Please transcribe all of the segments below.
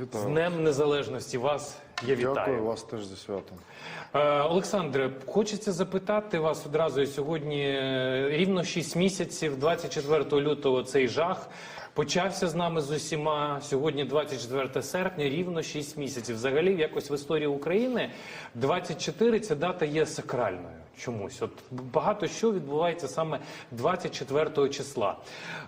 Вітаю. З Днем Незалежності вас я вітаю. Дякую вас теж за святом. Е, Олександре, хочеться запитати вас одразу сьогодні. е, Рівно 6 місяців, 24 лютого цей жах почався з нами з усіма. Сьогодні 24 серпня, рівно 6 місяців. Взагалі, якось в історії України 24 ця дата є сакральною. Чомусь, от багато що відбувається саме 24 числа.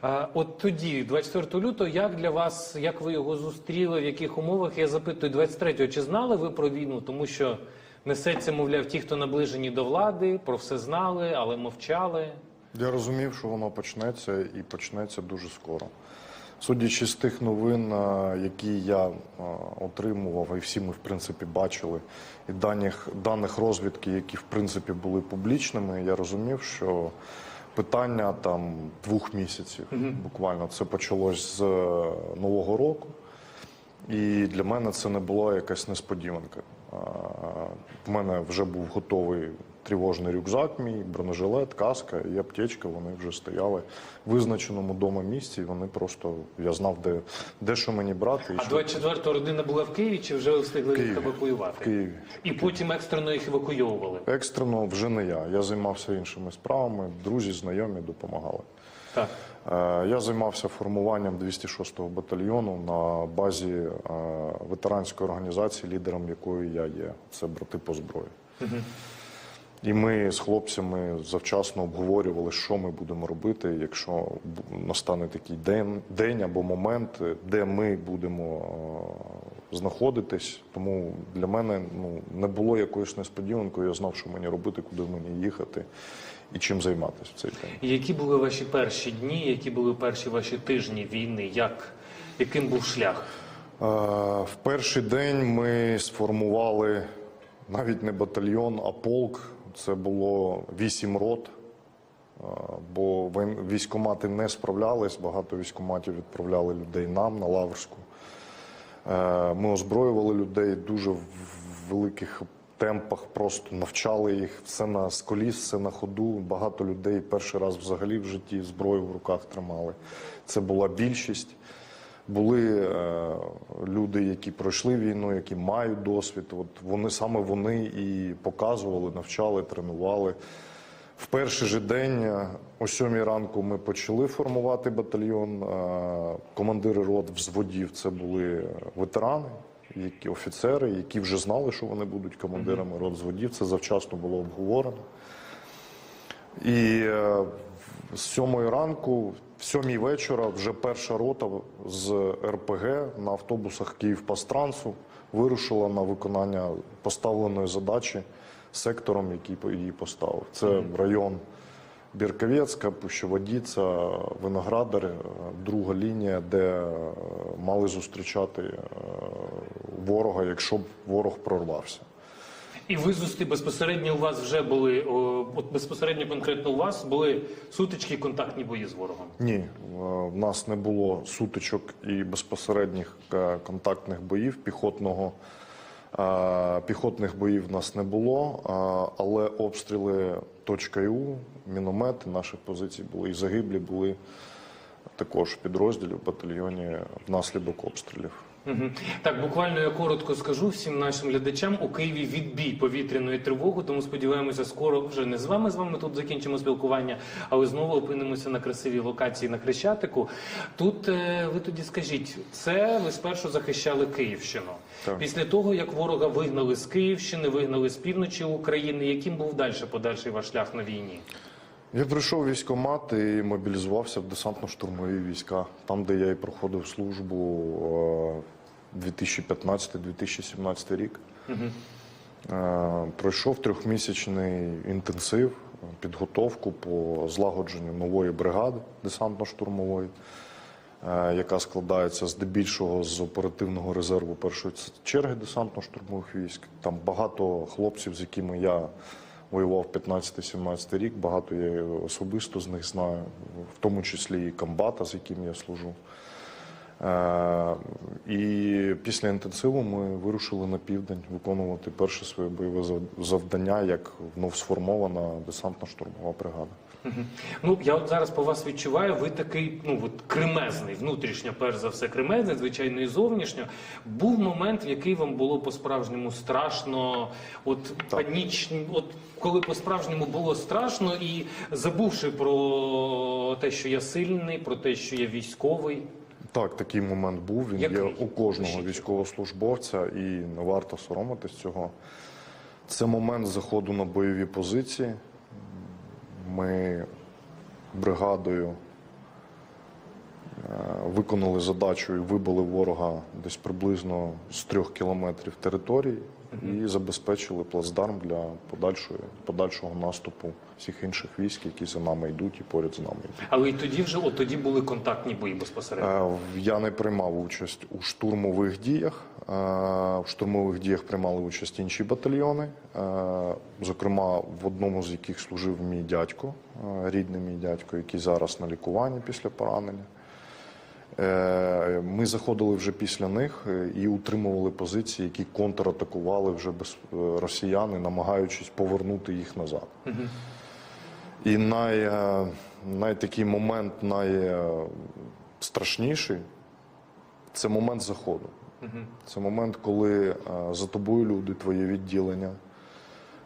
Е, От тоді, 24 лютого, як для вас, як ви його зустріли, в яких умовах? Я запитую 23-го, чи знали ви про війну? Тому що несеться, мовляв, ті, хто наближені до влади, про все знали, але мовчали. Я розумів, що воно почнеться і почнеться дуже скоро. Судячи з тих новин, е, які я е, отримував, і всі ми в принципі бачили, і даних, даних розвідки, які в принципі були публічними, я розумів, що питання там двох місяців буквально це почалось з е, Нового року. І для мене це не була якась несподіванка. В мене вже був готовий тривожний рюкзак, мій бронежилет, каска і аптечка. Вони вже стояли в визначеному дома місці. І вони просто я знав, де, де що мені брати. І А що 24-го родина була в Києві, чи вже встигли їх евакуювати? в Києві. І потім екстрено їх евакуйовували. Екстрено вже не я. Я займався іншими справами. Друзі, знайомі допомагали. Так. Е, Я займався формуванням 206-го батальйону на базі е, ветеранської організації, лідером якої я є. Це брати по зброї. І ми з хлопцями завчасно обговорювали, що ми будемо робити, якщо настане такий день, день або момент, де ми будемо е, знаходитись. Тому для мене ну, не було якоюсь несподіванкою. Я знав, що мені робити, куди мені їхати і чим займатися в цей день. Які були ваші перші дні, які були перші ваші тижні війни? Як, яким був шлях? Е, В перший день ми сформували навіть не батальйон, а полк. Це було вісім рот, бо військкомати не справлялись. Багато військкоматів відправляли людей нам на Лаврську. Е, Ми озброювали людей дуже в великих темпах, просто навчали їх. Все на сколіс, все на ходу. Багато людей перший раз взагалі в житті зброю в руках тримали. Це була більшість. Були е, люди, які пройшли війну, які мають досвід. От вони саме вони і показували, навчали, тренували. В перший же день, е, о сьомій ранку, ми почали формувати батальйон. Е, Командири рот взводів це були ветерани, які офіцери, які вже знали, що вони будуть командирами рот взводів. Це завчасно було обговорено. І з сьомої ранку, сьомій вечора, вже перша рота з РПГ на автобусах Київпастрансу вирушила на виконання поставленої задачі сектором, який її поставив. Це район Бірковецька, Пущеводіця, Виноградар, друга лінія, де е, мали зустрічати е, ворога, якщо б ворог прорвався. І ви зустрі безпосередньо у вас вже були от безпосередньо конкретно у вас були сутички, контактні бої з ворогом. Ні, е, в нас не було сутичок і безпосередніх е, контактних боїв. Піхотного е, піхотних боїв в нас не було, але обстріли .ю, міномети наших позицій були і загиблі були також в підрозділі в батальйоні внаслідок обстрілів. Так, буквально я коротко скажу всім нашим глядачам. У Києві відбій повітряної тривоги, тому сподіваємося, скоро вже не з вами з вами тут закінчимо спілкування, але знову опинимося на красивій локації на Хрещатику. Тут е, ви тоді скажіть, це ви спершу захищали Київщину. Так. Після того, як ворога вигнали з Київщини, вигнали з півночі України, яким був далі подальший ваш шлях на війні? Я прийшов в військкомат і мобілізувався в десантно-штурмові війська, там, де я і проходив службу е, 2015-2017 рік. Е, Пройшов трьохмісячний інтенсив, е, підготовку по злагодженню нової бригади десантно-штурмової, е, яка складається здебільшого з оперативного резерву першої черги десантно-штурмових військ. Там багато хлопців, з якими я воював 15-17 рік, багато я особисто з них знаю, в тому числі і комбата, з яким я служу. Е, І після інтенсиву ми вирушили на південь виконувати перше своє бойове завдання як вновь сформована десантно-штурмова бригада. Ну я от зараз по вас відчуваю, ви такий, ну от кремезний, внутрішньо, перш за все, кремезний, звичайно, і зовнішньо. Був момент, в який вам було по-справжньому страшно, от панічно, от коли по-справжньому було страшно, і забувши про те, що я сильний, про те, що я військовий. Так, такий момент був. Він Який? є у кожного військовослужбовця, і не варто соромитись цього. Це момент заходу на бойові позиції. Ми бригадою е, виконали задачу і вибили ворога десь приблизно з трьох кілометрів території і забезпечили плацдарм для подальшої, подальшого наступу всіх інших військ, які за нами йдуть і поряд з нами йдуть. Але і тоді вже от тоді були контактні бої безпосередньо. Е, Я не приймав участь у штурмових діях. Е, В штурмових діях приймали участь інші батальйони. Е, Зокрема, в одному з яких служив мій дядько, рідний мій дядько, який зараз на лікуванні після поранення. Е, Ми заходили вже після них е, і утримували позиції, які контратакували вже е, росіяни, намагаючись повернути їх назад. І най, най такий момент найстрашніший це момент заходу. Це момент, коли за тобою люди, твоє відділення,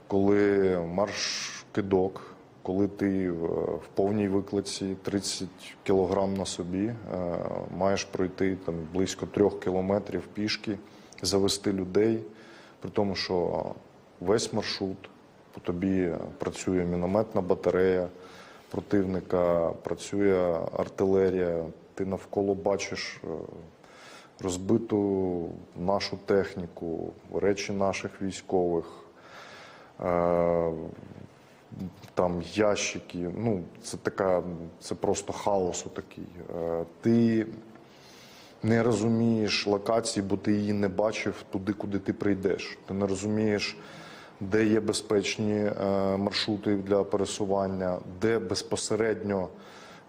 коли марш кидок, коли ти в в повній виклиці 30 кілограм на собі, е, маєш пройти там близько трьох кілометрів пішки, завести людей, при тому, що весь маршрут по тобі працює мінометна батарея противника, працює артилерія, ти навколо бачиш. е, Розбиту нашу техніку, речі наших військових, е, там ящики. Ну, це така, це просто хаос такий. Е, Ти не розумієш локації, бо ти її не бачив туди, куди ти прийдеш. Ти не розумієш, де є безпечні е, маршрути для пересування, де безпосередньо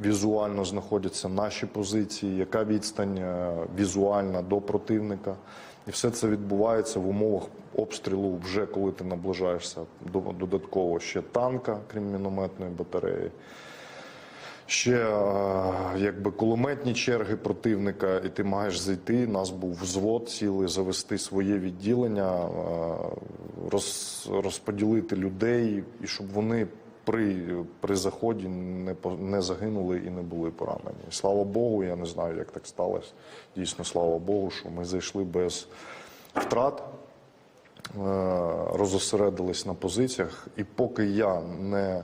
візуально знаходяться наші позиції, яка відстань е, візуальна до противника. І все це відбувається в умовах обстрілу, вже коли ти наближаєшся до додатково ще танка, крім мінометної батареї. Ще е, якби кулеметні черги противника, і ти маєш зайти. Нас був взвод цілий, завести своє відділення, е, роз, розподілити людей, і щоб вони при, при заході не, не загинули і не були поранені. Слава Богу, я не знаю, як так сталося. Дійсно, слава Богу, що ми зайшли без втрат. е, Розосередились на позиціях, і поки я не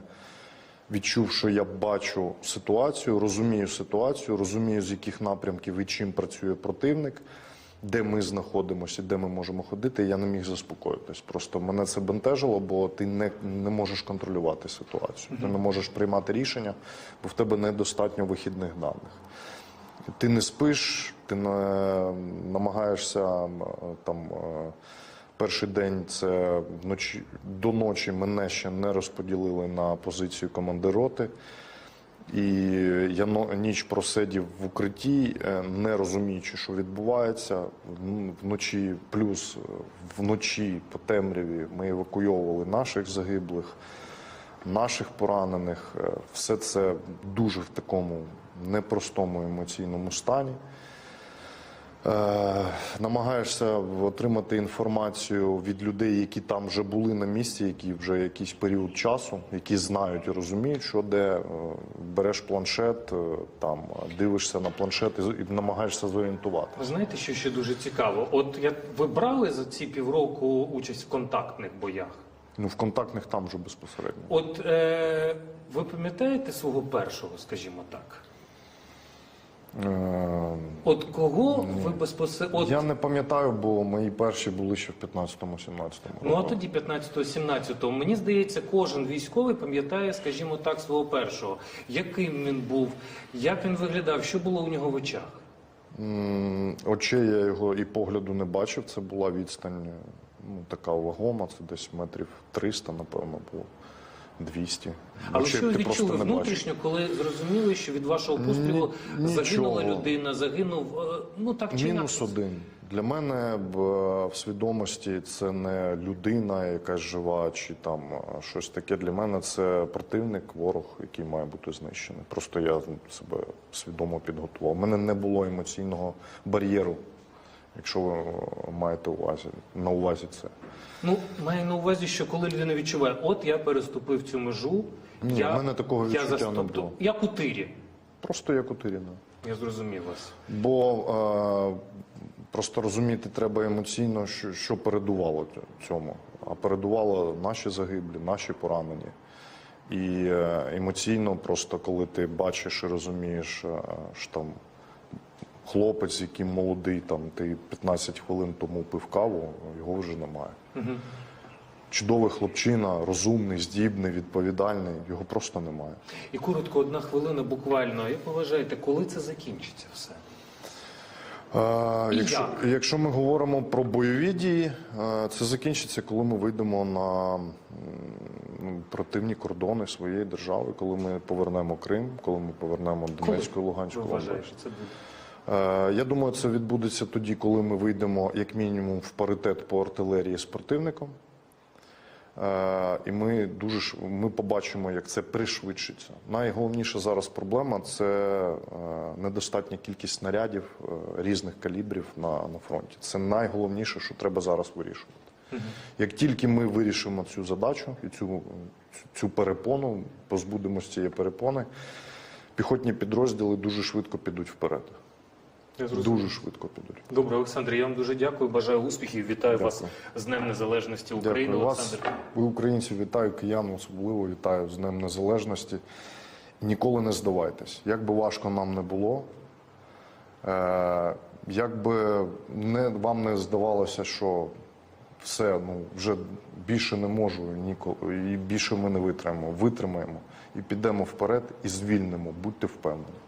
відчув, що я бачу ситуацію, розумію ситуацію, розумію, з яких напрямків і чим працює противник, де ми знаходимося, де ми можемо ходити. Я не міг заспокоїтись. Просто мене це бентежило, бо ти не, не можеш контролювати ситуацію. Ти не можеш приймати рішення, бо в тебе недостатньо вихідних даних. Ти не спиш, ти не намагаєшся там. е, Перший день це вночі до ночі мене ще не розподілили на позицію командироти. І я ніч просидів в укритті, е, не розуміючи, що відбувається. Вночі, плюс е, вночі по темряві ми евакуйовували наших загиблих, наших поранених. Е, Все це дуже в такому непростому емоційному стані. Е, намагаєшся отримати інформацію від людей, які там вже були на місці, які вже якийсь період часу, які знають і розуміють, що де Е, береш планшет, е, там дивишся на планшет і, намагаєшся зорієнтувати. Ви знаєте, що ще дуже цікаво? От як ви брали за ці півроку участь в контактних боях? Ну в контактних там вже безпосередньо. От е, ви пам'ятаєте свого першого, скажімо так? Е, От кого ви безпосередньо. От, Я не пам'ятаю, бо мої перші були ще в 15-17 Ну а тоді 15-17. Мені здається, кожен військовий пам'ятає, скажімо так, свого першого. Яким він був, як він виглядав, що було у нього в очах? Очей я його і погляду не бачив. Це була відстань ну, така вагома, це десь метрів 300, напевно, було 200. Але що ти відчули внутрішньо, коли зрозуміли, що від вашого пострілу Ні- загинула людина, загинув, е, ну так чи Мінус інакше? один. Для мене в свідомості це не людина, якась жива, чи там щось таке. Для мене це противник, ворог, який має бути знищений. Просто я себе свідомо підготував. У мене не було емоційного бар'єру, якщо ви маєте увазі, на увазі це. Ну, маю на увазі, що коли людина відчуває, от я переступив цю межу, Ні, я, в мене такого я відчуття не було. Як у тирі. Просто як у Тиріна. Я зрозумів вас. Бо е, просто розуміти треба емоційно, що, що передувало цьому. А передувало наші загиблі, наші поранені. І е, емоційно, просто коли ти бачиш і розумієш, е, що там хлопець, який молодий, там ти 15 хвилин тому пив каву, його вже немає. Чудовий хлопчина, розумний, здібний, відповідальний, його просто немає. І коротко, одна хвилина буквально. Як ви вважаєте, коли це закінчиться все? Е, якщо, як? якщо ми говоримо про бойові дії, е, це закінчиться, коли ми вийдемо на ну, противні кордони своєї держави, коли ми повернемо Крим, коли ми повернемо Донецьку і Ви Луганську область. вважаєте, що це буде? Е, Я думаю, це відбудеться тоді, коли ми вийдемо як мінімум в паритет по артилерії з противником. Е, І ми дуже ми побачимо, як це пришвидшиться. Найголовніша зараз проблема це е, недостатня кількість снарядів різних калібрів на, на фронті. Це найголовніше, що треба зараз вирішувати. Як тільки ми вирішимо цю задачу і цю, цю перепону, позбудемося цієї перепони, піхотні підрозділи дуже швидко підуть вперед. Дуже швидко підуть. Добре, Олександр, я вам дуже дякую. Бажаю успіхів. Вітаю вас з Днем Незалежності України. Дякую вас. Олександр. Ви українців вітаю, киян особливо вітаю з Днем Незалежності. Ніколи не здавайтесь. Як би важко нам не було, е, як би не, вам не здавалося, що все, ну вже більше не можу ніколи, і більше ми не витримаємо. Витримаємо і підемо вперед і звільнимо. Будьте впевнені.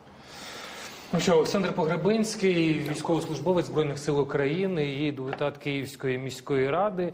Ну що, Олександр Погребинський, військовослужбовець Збройних сил України і депутат Київської міської ради.